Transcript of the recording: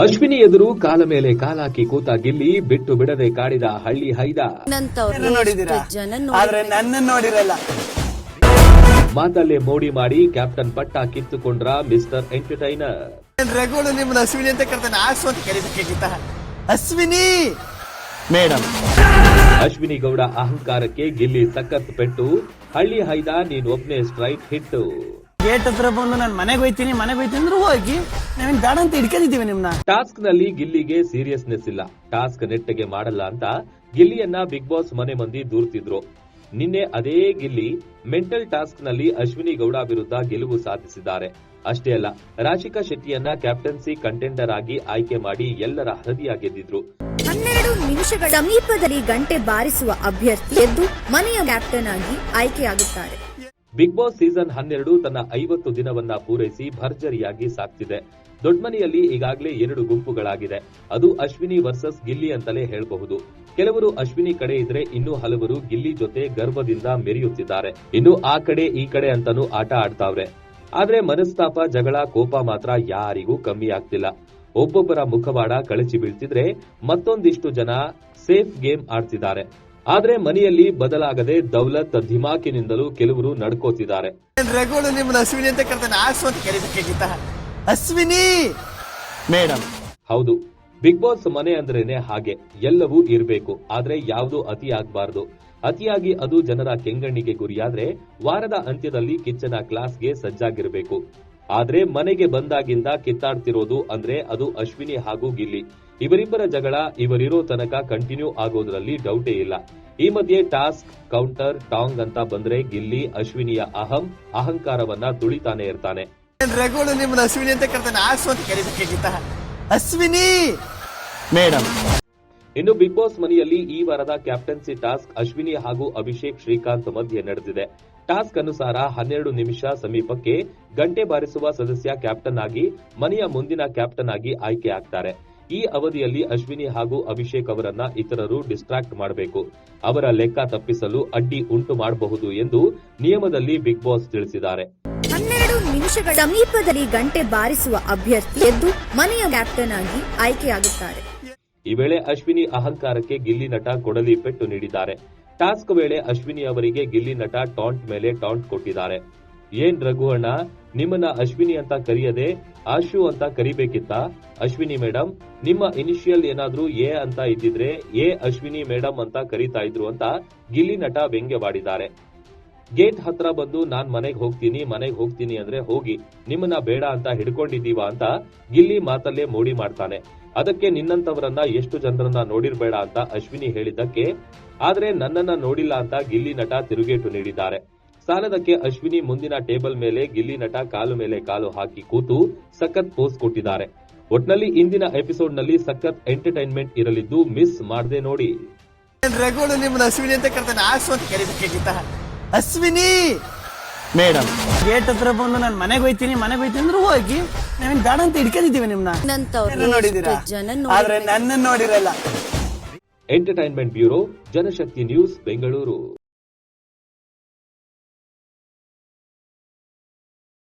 ಅಶ್ವಿನಿ ಎದುರು ಕಾಲ ಮೇಲೆ ಕಾಲಾಕಿ ಕೂತ ಗಿಲ್ಲಿ ಬಿಟ್ಟು ಬಿಡದೆ ಕಾಡಿದ ಹಳ್ಳಿ ಹೈದ. ಮಾತಲ್ಲೇ ಮೋಡಿ ಮಾಡಿ ಕ್ಯಾಪ್ಟನ್ ಪಟ್ಟ ಕಿತ್ತುಕೊಂಡ್ರ ಮಿಸ್ಟರ್ ಎಂಟರ್ಟೈನರ್. ನಿಮ್ಮನ್ನ ಅಶ್ವಿನಿ ಅಂತ ಕರ್ತಾನೆ ಆಸು ಅಂತ ಕರಿಬೇಕಿತ್ತ ಅಶ್ವಿನಿ! ಮೇಡಮ್. ಅಶ್ವಿನಿ ಗೌಡ ಅಹಂಕಾರಕ್ಕೆ ಗಿಲ್ಲಿ ಸಖತ್ ಪೆಟ್ಟು. ಹಳ್ಳಿ ಹೈದ ನೀನ್ ಒಬ್ನೇ ಸ್ಟ್ರೈಟ್ ಹಿಟ್ಟು. ಗೇಟ್ ಹತ್ರ ಬಂದು ನಾನು ಮನೆಗೆ ಹೋಯ್ತೀನಿ ಮನೆಗೆ ಹೋಯ್ತೀನಿ ಅಂದ್ರೆ ಹೋಗಿ. ನಾವೇನ್ ಬೇಡ ಅಂತ ಹಿಡ್ಕೊಂಡಿದೀವಿ ನಿಮ್ನ? ಟಾಸ್ಕ್ನಲ್ಲಿ ಗಿಲ್ಲಿಗೆ ಸೀರಿಯಸ್ನೆಸ್ ಇಲ್ಲ. ಟಾಸ್ಕ್ ನೆಟ್ಟಗೆ ಮಾಡಲ್ಲ ಅಂತ ಗಿಲ್ಲಿಯನ್ನ ಬಿಗ್ ಬಾಸ್ ಮನೆ ಮಂದಿ ದೂರ್ತಿದ್ರು. ನಿನ್ನೆ ಅದೇ ಗಿಲ್ಲಿ ಮೆಂಟಲ್ ಟಾಸ್ಕ್ನಲ್ಲಿ ಅಶ್ವಿನಿ ಗೌಡ ವಿರುದ್ಧ ಗೆಲುವು ಸಾಧಿಸಿದ್ದಾರೆ. ಅಷ್ಟೇ ಅಲ್ಲ ರಾಶಿಕಾ ಶೆಟ್ಟಿಯನ್ನ ಕ್ಯಾಪ್ಟನ್ಸಿ ಕಂಟೆಂಡರ್ ಆಗಿ ಆಯ್ಕೆ ಮಾಡಿ ಎಲ್ಲರ ಹೃದಯ ಗೆದ್ದಿದ್ರು. ಹನ್ನೆರಡು ನಿಮಿಷಗಳ ಸಮೀಪದಲ್ಲಿ ಗಂಟೆ ಬಾರಿಸುವ ಅಭ್ಯರ್ಥಿ ಎದ್ದು ಮನೆಯ ಕ್ಯಾಪ್ಟನ್ ಆಗಿ ಆಯ್ಕೆಯಾಗುತ್ತಾರೆ. ಬಿಗ್ ಬಾಸ್ ಸೀಸನ್ ಹನ್ನೆರಡು ತನ್ನ ಐವತ್ತು ದಿನವನ್ನ ಪೂರೈಸಿ ಭರ್ಜರಿಯಾಗಿ ಸಾಗ್ತಿದೆ ದೊಡ್ಮನೆಯಲ್ಲಿ ಈಗಾಗಲೇ ಎರಡು ಗುಂಪುಗಳಾಗಿದೆ. ಅದು ಅಶ್ವಿನಿ ವರ್ಸಸ್ ಗಿಲ್ಲಿ ಅಂತಲೇ ಹೇಳಬಹುದು. ಕೆಲವರು ಅಶ್ವಿನಿ ಕಡೆ ಇದ್ರೆ ಇನ್ನು ಹಲವರು ಗಿಲ್ಲಿ ಜೊತೆ ಗರ್ವದಿಂದ ಮೆರೆಯುತ್ತಿದ್ದಾರೆ. ಇನ್ನು ಆ ಕಡೆ ಈ ಕಡೆ ಅಂತಾನೂ ಆಟ ಆಡ್ತಾವ್ರೆ. ಆದ್ರೆ ಮನಸ್ತಾಪ, ಜಗಳ, ಕೋಪ ಮಾತ್ರ ಯಾರಿಗೂ ಕಮ್ಮಿ ಆಗ್ತಿಲ್ಲ. ಒಬ್ಬೊಬ್ಬರ ಮುಖವಾಡ ಕಳಚಿ ಬೀಳ್ತಿದ್ರೆ ಮತ್ತೊಂದಿಷ್ಟು ಜನ ಸೇಫ್ ಗೇಮ್ ಆಡ್ತಿದ್ದಾರೆ. ಆದ್ರೆ ಮನೆಯಲ್ಲಿ ಬದಲಾಗದೆ ದೌಲತ್ ಧಿಮಾಕಿನಿಂದಲೂ ಕೆಲವರು ನಡ್ಕೋತಿದ್ದಾರೆ. ರಘುಗಳು ನಿಮ್ಮನ್ನ ಅಶ್ವಿನಿ ಅಂತ ಕರ್ತಾನೆ ಆಸು ಅಂತ ಕರಿಬೇಕಿತ್ತ ಅಶ್ವಿನಿ! ಮೇಡಮ್. ಹೌದು ಬಿಗ್ ಬಾಸ್ ಮನೆ ಅಂದ್ರೇನೆ ಹಾಗೆ ಎಲ್ಲವೂ ಇರಬೇಕು ಆದ್ರೆ ಯಾವುದು ಅತಿ ಆಗ್ಬಾರ್ದು. ಅತಿಯಾಗಿ ಅದು ಜನರ ಕೆಂಗಣ್ಣಿಗೆ ಗುರಿಯಾದ್ರೆ ವಾರದ ಅಂತ್ಯದಲ್ಲಿ ಕಿಚ್ಚನ ಕ್ಲಾಸ್ಗೆ ಸಜ್ಜಾಗಿರಬೇಕು. ಆದ್ರೆ ಮನೆಗೆ ಬಂದಾಗಿಂದ ಕಿತ್ತಾಡ್ತಿರೋದು ಅಂದ್ರೆ ಅದು ಅಶ್ವಿನಿ ಹಾಗೂ ಗಿಲ್ಲಿ. ಇವರಿಬ್ಬರ ಜಗಳ ಇವರಿರೋ ತನಕ ಕಂಟಿನ್ಯೂ ಆಗೋದ್ರಲ್ಲಿ ಡೌಟೇ ಇಲ್ಲ. ಈ ಮಧ್ಯೆ ಟಾಸ್ಕ್ ಕೌಂಟರ್ ಟಾಂಗ್ ಅಂತ ಬಂದ್ರೆ ಗಿಲ್ಲಿ ಅಶ್ವಿನಿಯ ಅಹಂ ಅಹಂಕಾರವನ್ನ ತುಳಿತಾನೆ ಇರ್ತಾನೆ. ನಿಮ್ಮನ್ನ ಅಶ್ವಿನಿ ಅಂತ ಕರ್ತಾನೆ? ಆಸು ಅಂತ ಕರಿಬೇಕಿತ್ತ ಅಶ್ವಿನಿ! ಮೇಡಮ್. ಇನ್ನು ಬಿಗ್ ಬಾಸ್ ಮನೆಯಲ್ಲಿ ಈ ವಾರದ ಕ್ಯಾಪ್ಟನ್ಸಿ ಟಾಸ್ಕ್ ಅಶ್ವಿನಿ ಹಾಗೂ ಅಭಿಷೇಕ್ ಶ್ರೀಕಾಂತ್ ಮಧ್ಯೆ ನಡೆದಿದೆ. ಟಾಸ್ಕ್ ಅನುಸಾರ ಹನ್ನೆರಡು ನಿಮಿಷ ಸಮೀಪಕ್ಕೆ ಗಂಟೆ ಬಾರಿಸುವ ಸದಸ್ಯ ಕ್ಯಾಪ್ಟನ್ ಆಗಿ ಮನೆಯ ಮುಂದಿನ ಕ್ಯಾಪ್ಟನ್ ಆಗಿ ಆಯ್ಕೆ ಆಗ್ತಾರೆ. ಈ ಅವಧಿಯಲ್ಲಿ ಅಶ್ವಿನಿ ಹಾಗೂ ಅಭಿಷೇಕ್ ಅವರನ್ನ ಇತರರು ಡಿಸ್ಟ್ರಾಕ್ಟ್ ಮಾಡಬೇಕು. ಅವರ ಲೆಕ್ಕ ತಪ್ಪಿಸಲು ಅಡ್ಡಿ ಉಂಟು ಮಾಡಬಹುದು ಎಂದು ನಿಯಮದಲ್ಲಿ ಬಿಗ್ ಬಾಸ್ ತಿಳಿಸಿದ್ದಾರೆ. ಹನ್ನೆರಡು ನಿಮಿಷಗಳ ಸಮೀಪದಲ್ಲಿ ಗಂಟೆ ಬಾರಿಸುವ ಅಭ್ಯರ್ಥಿ ಎದ್ದು ಮನೆಯ ಕ್ಯಾಪ್ಟನ್ ಆಗಿ ಆಯ್ಕೆಯಾಗುತ್ತಾರೆ. ಈ ವೇಳೆ ಅಶ್ವಿನಿ ಅಹಂಕಾರಕ್ಕೆ ಗಿಲ್ಲಿ ನಟ ಕೊಡಲಿ ಪೆಟ್ಟು ನೀಡಿದ್ದಾರೆ. ಟಾಸ್ಕ್ ವೇಳೆ ಅಶ್ವಿನಿ ಅವರಿಗೆ ಗಿಲ್ಲಿ ನಟ ಟಾಂಟ್ ಮೇಲೆ ಟಾಂಟ್ ಕೊಟ್ಟಿದ್ದಾರೆ. ಏನ್ ರಘು ಅಣ್ಣ ನಿಮ್ಮನ್ನ ಅಶ್ವಿನಿ ಅಂತ ಕರೆಯದೆ ಆಶು ಅಂತ ಕರಿಬೇಕಿತ್ತ? ಅಶ್ವಿನಿ ಮೇಡಮ್ ನಿಮ್ಮ ಇನಿಷಿಯಲ್ ಏನಾದ್ರೂ ಎ ಅಂತ ಇದ್ದಿದ್ರೆ ಎ ಅಶ್ವಿನಿ ಮೇಡಮ್ ಅಂತ ಕರೀತಾ ಇದ್ರು ಅಂತ ಗಿಲ್ಲಿ ನಟ ವ್ಯಂಗ್ಯವಾಡಿದ್ದಾರೆ. ಗೇಟ್ ಹತ್ರ ಬಂದು ನಾನ್ ಮನೆಗೆ ಹೋಗ್ತೀನಿ ಮನೆಗೆ ಹೋಗ್ತೀನಿ ಅಂದ್ರೆ ಹೋಗಿ, ನಿಮ್ಮನ್ನ ಬೇಡ ಅಂತ ಹಿಡ್ಕೊಂಡಿದೀವ ಅಂತ ಗಿಲ್ಲಿ ಮಾತಲ್ಲೇ ಮೋಡಿ ಮಾಡ್ತಾನೆ. ಅದಕ್ಕೆ ನಿನ್ನಂತವರನ್ನ ಎಷ್ಟು ಜನರನ್ನ ನೋಡಿರ್ಬೇಡ ಅಂತ ಅಶ್ವಿನಿ ಹೇಳಿದ್ದಕ್ಕೆ, ಆದ್ರೆ ನನ್ನನ್ನ ನೋಡಿಲ್ಲ ಅಂತ ಗಿಲ್ಲಿ ನಟ ತಿರುಗೇಟು ನೀಡಿದ್ದಾರೆ. ಸಾಲದಕ್ಕೆ ಅಶ್ವಿನಿ ಮುಂದಿನ ಟೇಬಲ್ ಮೇಲೆ ಗಿಲ್ಲಿ ನಟ ಕಾಲು ಮೇಲೆ ಕಾಲು ಹಾಕಿ ಕೂತು ಸಖತ್ ಪೋಸ್ ಕೊಟ್ಟಿದ್ದಾರೆ. ಒಟ್ನಲ್ಲಿ ಇಂದಿನ ಎಪಿಸೋಡ್ನಲ್ಲಿ ಸಖತ್ ಎಂಟರ್ಟೈನ್ಮೆಂಟ್ ಇರಲಿದ್ದು ಮಿಸ್ ಮಾಡದೆ ನೋಡಿ. ರಘುಗಳು ನಿಮ್ಮನ್ನ ಅಶ್ವಿನಿ ಅಂತ ಕರ್ತಾನೆ ಆಸು ಅಂತ ಕರಿಬೇಕಿತ್ತ ಅಶ್ವಿನಿ! ಮೇಡಮ್ ಗೇಟ್ ಹತ್ರ ಬಂದು ನಾನು ಮನೆಗೆ ಹೋಯ್ತೀನಿ ಮನೆಗೆ ಹೋಯ್ತೀನಿ ಅಂದ್ರೆ ಹೋಗಿ. ನಾವೇನ್ ಬೇಡ ಅಂತ ಹಿಡ್ಕೊಂಡಿದೀವಿ ನಿಮ್ನ. ನೋಡಿದೀರಾ? ಆದ್ರೆ ನನ್ನ ನೋಡಿರಲ್ಲ. Entertainment bureau Janashakti news Bengaluru.